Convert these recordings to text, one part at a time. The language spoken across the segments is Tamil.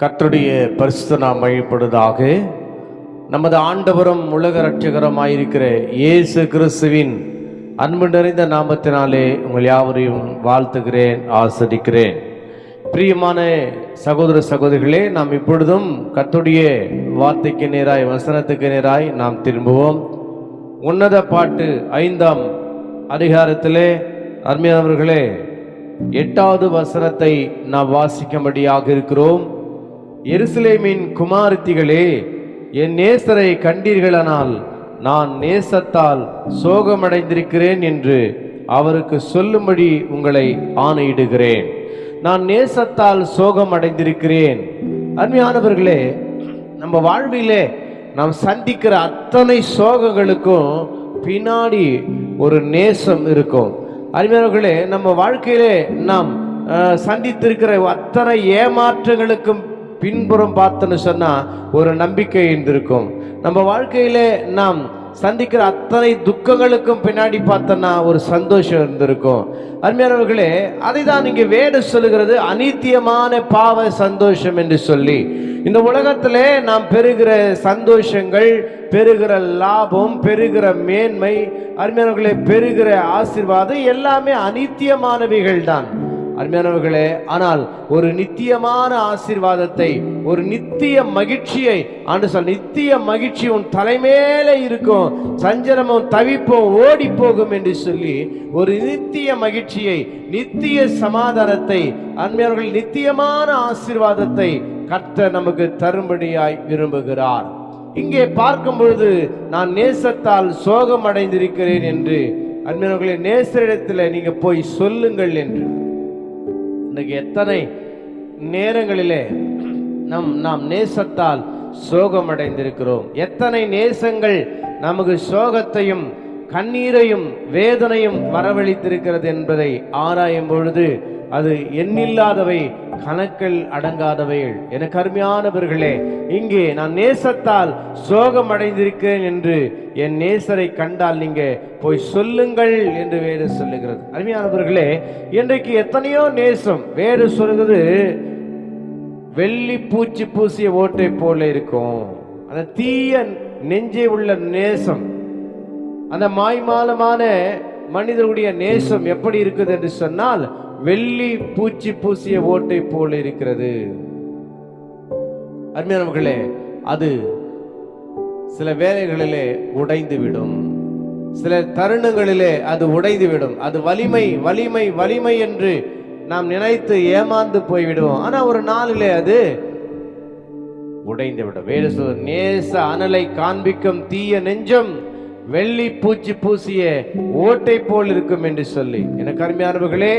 கர்த்தருடைய பரிசுத்த நாம் மகிழ்ப்படுவதாக நமது ஆண்டவரும் உலக இரட்சகரமாயிருக்கிற இயேசு கிறிஸ்துவின் அன்பு நிறைந்த நாமத்தினாலே உங்கள் யாவரையும் வாழ்த்துகிறேன் ஆசரிக்கிறேன். பிரியமான சகோதர சகோதரிகளே நாம் இப்பொழுதும் கத்துடைய வார்த்தைக்கு நேராய் வசனத்துக்கு நேராய் நாம் திரும்புவோம். உன்னத பாட்டு ஐந்தாம் அதிகாரத்திலே அருமையானவர்களே எட்டாவது வசனத்தை நாம் வாசிக்கும்படியாக இருக்கிறோம். எருசலேமின் குமாரத்திகளே என் நேசரை கண்டீர்களானால் நான் நேசத்தால் சோகமடைந்திருக்கிறேன் என்று அவருக்கு சொல்லும்படி உங்களை ஆணையிடுகிறேன். நான் நேசத்தால் சோகமடைந்திருக்கிறேன். அருமையானவர்களே நம்ம வாழ்விலே நாம் சந்திக்கிற அத்தனை சோகங்களுக்கும் பின்னாடி ஒரு நேசம் இருக்கும். அருமையானவர்களே நம்ம வாழ்க்கையிலே நாம் சந்தித்திருக்கிற அத்தனை ஏமாற்றங்களுக்கும் பின்புறம் பார்த்தோன்னு சொன்னால் ஒரு நம்பிக்கை இருந்திருக்கும். நம்ம வாழ்க்கையிலே நாம் சந்திக்கிற அத்தனை துக்கங்களுக்கும் பின்னாடி பார்த்தோன்னா ஒரு சந்தோஷம் இருந்திருக்கும். அருமையானவர்களே அதை தான் இங்கே வேடு சொல்லுகிறது அனித்தியமான பாவ சந்தோஷம் என்று சொல்லி. இந்த உலகத்திலே நாம் பெறுகிற சந்தோஷங்கள் பெறுகிற லாபம் பெறுகிற மேன்மை அருமையானவர்களே பெறுகிற ஆசீர்வாதம் எல்லாமே அனித்தியமானவைகள் தான் அருமையானவர்களே ஆனால் ஒரு நித்தியமான ஆசீர்வாதத்தை ஒரு நித்திய மகிழ்ச்சியை ஆண்டு சொல் நித்திய மகிழ்ச்சி உன் தலைமேலே இருக்கும் சஞ்சலமும் தவிப்போம் ஓடி போகும் என்று சொல்லி ஒரு நித்திய மகிழ்ச்சியை நித்திய சமாதானத்தை அருமையானவர்கள் நித்தியமான ஆசீர்வாதத்தை கர்த்தர் நமக்கு தரும்படியாய் விரும்புகிறார். இங்கே பார்க்கும் பொழுது நான் நேசத்தால் சோகம் அடைந்திருக்கிறேன் என்று அருமையானவர்களே நேசரிடத்தில் நீங்க போய் சொல்லுங்கள் என்று. இன்னைக்கு எத்தனை நேரங்களிலே நம் நாம் நேசத்தால் சோகமடைந்திருக்கிறோம். எத்தனை நேசங்கள் நமக்கு சோகத்தையும் கண்ணீரையும் வேதனையும் வரவழைத்திருக்கிறது என்பதை ஆராயும் பொழுது அது எண்ணில்லாதவை கணக்கில் அடங்காதவைகள். எனக்கு அருமையானவர்களே இங்கே நான் நேசத்தால் சோகம் அடைந்திருக்கிறேன் என்று என் நேசரை கண்டால் நீங்க போய் சொல்லுங்கள் என்று வேறு சொல்லுகிறது. அருமையானவர்களே இன்றைக்கு எத்தனையோ நேசம் வேறு சொல்கிறது வெள்ளி பூச்சி பூசிய ஓட்டை போல இருக்கும். அந்த தீய நெஞ்சே உள்ள நேசம் அந்த மாய்மாலமான மனிதனுடைய நேசம் எப்படி இருக்குது என்று சொன்னால் வெள்ளி பூச்சி பூசிய ஓட்டை போல இருக்கிறது. அருமையானவர்களே அது சில வேலைகளிலே உடைந்துவிடும். சில தருணங்களிலே அது உடைந்துவிடும். அது வலிமை வலிமை வலிமை என்று நாம் நினைத்து ஏமாந்து போய் விடுவோம் ஆனா ஒரு நாளிலே அது உடைந்து விடும் வேறு சொல்ல நேச அனலை காண்பிக்கும் தீய நெஞ்சம் வெள்ளி பூச்சி பூசிய ஓட்டை போல் இருக்கும் என்று சொல்லி. எனக்கு அருமையானவர்களே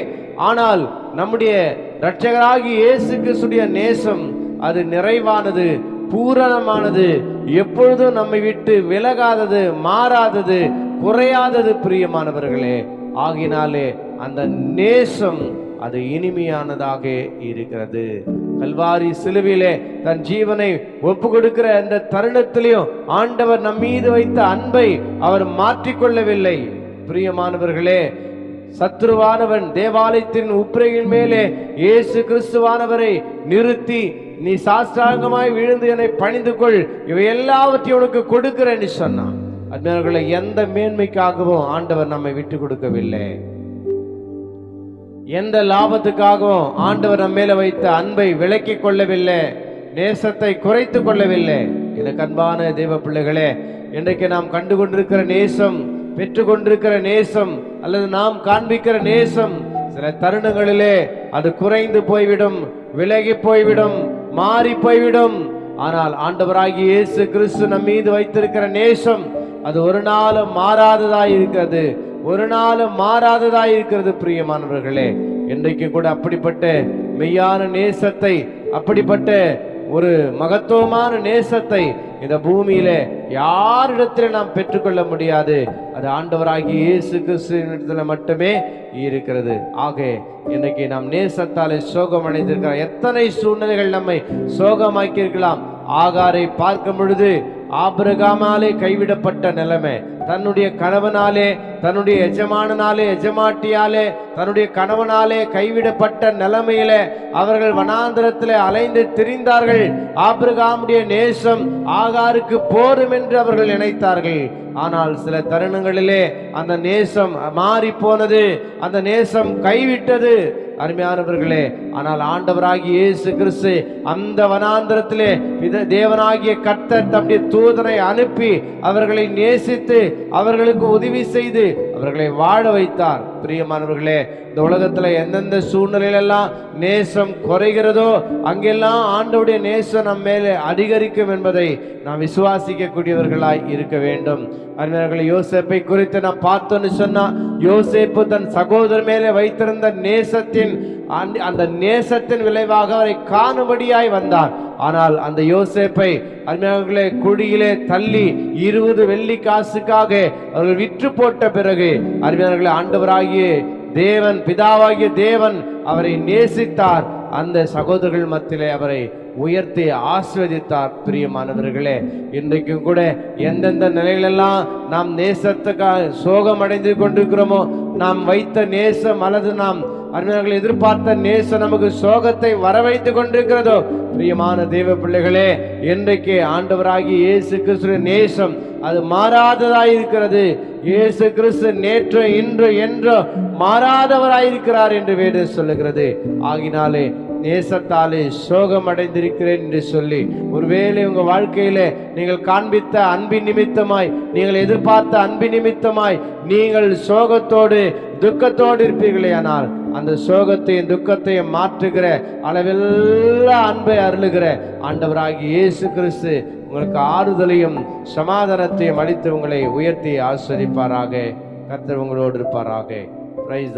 ஆனால் நம்முடைய இரட்சகராகி இயேசு கிறிஸ்துடைய நேசம் அது நிறைவானது பூரணமானது எப்பொழுதும் நம்மை விட்டு விலகாதது மாறாதது குறையாதது பிரியமானவர்களே. ஆகினாலே அந்த நேசம் அது இனிமையானதாக இருக்கிறது. கல்வாரி சிலுவிலே தன் ஜீவனை ஒப்பு கொடுக்கிற அந்த தருணத்திலையும் ஆண்டவர் நம் மீது வைத்த அன்பை அவர் மாற்றிக்கொள்ளவில்லை. பிரியமானவர்களே சத்ருவானவன் தேவாலயத்தின் உப்ரையின் மேலே இயேசு கிறிஸ்துவானவரை நிறுத்தி நீ சாஸ்திராங்கமாய் விழுந்து என்னை பணிந்து கொள் இவை எல்லாவற்றையும் உனக்கு கொடுக்கிறேன்னு சொன்னான். அதனால எந்த மேன்மைக்காகவும் ஆண்டவர் நம்மை விட்டு கொடுக்கவில்லை. எந்த லாபத்துக்காகவும் ஆண்டவர் நம்ம மேல வைத்த அன்பை விலக்கி கொள்ளவில்லை நேசத்தை குறைத்து கொள்ளவில்லை. எனக்கு அன்பான தெய்வ பிள்ளைகளே இன்றைக்கு நாம் கண்டு கொண்டிருக்கிற நேசம் பெற்றுக்கொண்டிருக்கிற நேசம் அல்லது நாம் காண்பிக்கிற நேசம் சில தருணங்களிலே அது குறைந்து போய்விடும் விலகி போய்விடும் மாறி போய்விடும். ஆனால் ஆண்டவராகி இயேசு கிறிஸ்து நம் மீது வைத்திருக்கிற நேசம் அது ஒரு நாளும் மாறாததாய் இருக்கிறது. ஒரு நாளும் மாறாததாய் இருக்கிறது பிரியமானவர்களே. இன்றைக்கு கூட அப்படிப்பட்ட மெய்யான நேசத்தை அப்படிப்பட்ட ஒரு மகத்துவமான நேசத்தை இந்த பூமியில யாரிடத்தில் நாம் பெற்றுக்கொள்ள முடியாது. அது ஆண்டவராகிய இயேசு கிறிஸ்துவினிடத்தில் மட்டுமே இருக்கிறது. ஆக இன்னைக்கு நாம் நேசத்தாலே சோகம் அடைந்திருக்கிறோம் எத்தனை சூழ்நிலைகள் நம்மை சோகமாக்கி இருக்கலாம் ஆகாரை பார்க்கும் பொழுது ஆபிரகாமாலே கைவிடப்பட்ட நிலைமை. தன்னுடைய கணவனாலே தன்னுடைய எஜமானனாலே எஜமாட்டியாலே தன்னுடைய கணவனாலே கைவிடப்பட்ட நிலைமையில அவர்கள் வனாந்திரத்தில் அலைந்து திரிந்தார்கள். ஆபிரகாமுடைய நேசம் ஆகாருக்கு போரும் என்று அவர்கள் நினைத்தார்கள். ஆனால் சில தருணங்களிலே அந்த நேசம் மாறி போனது அந்த நேசம் கைவிட்டது. அருமையானவர்களே ஆனால் ஆண்டவராகிய இயேசு கிறிஸ்து அந்த வனாந்திரத்திலே தேவனாகிய கர்த்தர் தம்முடைய தூதனை அனுப்பி அவர்களை நேசித்து அவர்களுக்கு உதவி செய்து அவர்களை வாழ வைத்தார். பிரியமானவர்களே இந்த உலகத்துல எந்தெந்த சூழ்நிலையிலெல்லாம் நேசம் குறைகிறதோ அங்கெல்லாம் ஆண்டவுடைய நேசம் நம் மேலே அதிகரிக்கும் என்பதை நாம் விசுவாசிக்கக்கூடியவர்களாய் இருக்க வேண்டும். அருமையாளர்களை யோசேப்பை குறித்து நான் பார்த்தோன்னு சொன்னா யோசேப்பு தன் சகோதரர் மேலே வைத்திருந்த நேசத்தின் அந்த- அந்த நேசத்தின் விளைவாக அவரை காணுபடியாய் வந்தார். ஆனால் அந்த யோசேப்பை அருமையாளர்களே குழியிலே தள்ளி இருபது வெள்ளி காசுக்காக அவர்கள் விற்று போட்ட பிறகு அருமையாளர்களே பிதாவாகிய தேவன் பிதாவாகிய தேவன் அவரை நேசித்தார். அந்த சகோதரர்கள் மத்தியிலே அவரை உயர்த்தி ஆஸ்வதித்தார் பிரியமானவர்களே இன்றைக்கும் கூட எந்தெந்த நிலையிலெல்லாம் நாம் நேசத்துக்காக சோகம் அடைந்து கொண்டிருக்கிறோமோ நாம் வைத்த நேசம் அல்லது நாம் அருமையாளர்கள் எதிர்பார்த்த நேசம் நமக்கு சோகத்தை வரவைத்து கொண்டிருக்கிறதோ? பிரியமான தெய்வ பிள்ளைகளே இன்றைக்கு ஆண்டவராகி இயேசு கிறிஸ்து நேசம் அது மாறாததாய் இருக்கிறது. இயேசு கிறிஸ்து நேற்று இன்று என்று மாறாதவராயிருக்கிறார் என்று வேதம் சொல்லுகிறது. ஆகினாலே நேசத்தாலே சோகம் அடைந்திருக்கிறேன் என்று சொல்லி ஒருவேளை உங்கள் வாழ்க்கையில நீங்கள் காண்பித்த அன்பின் நிமித்தமாய் நீங்கள் எதிர்பார்த்த அன்பின் நிமித்தமாய் நீங்கள் சோகத்தோடு துக்கத்தோடு இருப்பீர்களே ஆனால் அந்த சோகத்தையும் துக்கத்தையும் மாற்றுகிற அளவெல்லா அன்பை அருளுகிற ஆண்டவராகி இயேசு கிறிஸ்து உங்களுக்கு ஆறுதலையும் சமாதானத்தையும் அளித்து உங்களை உயர்த்தி ஆஸ்வதிப்பாராக கர்த்தர் உங்களோடு இருப்பாராக. பிரைஸ்